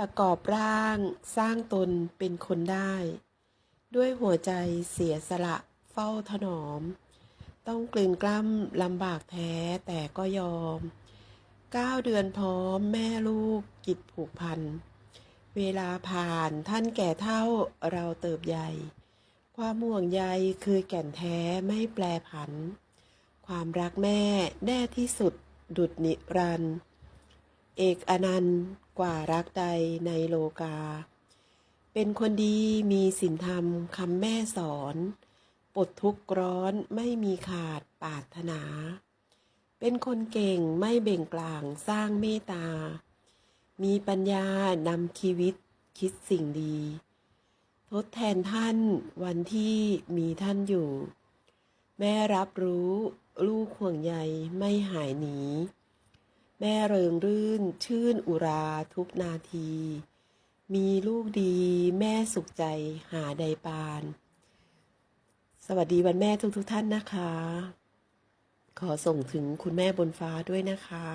ประกอบร่างสร้างตนเป็นคนได้ ด้วยหัวใจเสียสละเฝ้าถนอม ต้องกลืนกล้ำลำบากแท้แต่ก็ยอมเก้าเดือนพร้อมแม่ลูกกิจผูกพัน เวลาผ่านท่านแก่เท่าเราเติบใหญ่ ความห่วงใยคือแก่นแท้ไม่แปรผัน ความรักแม่แน่ที่สุดดุดนิรันดร์ เอกอนันต์กว่ารักใดในโลกา เป็นคนดีมีศีลธรรมคำแม่สอนปลดทุกข์ร้อนไม่มีขาดปาถนา เป็นคนเก่งไม่เบ่งกลางสร้างเมตตา มีปัญญานำชีวิตคิดสิ่งดี ทดแทนท่านวันที่มีท่านอยู่ แม่รับรู้ลูกห่วงใยไม่หายหนี แม่เริงรื่น ชื่นอุราทุกนาที มีลูกดี แม่สุขใจหาใดปาน สวัสดีวันแม่ทุกทุกท่านนะคะ ขอส่งถึงคุณแม่บนฟ้าด้วยนะคะ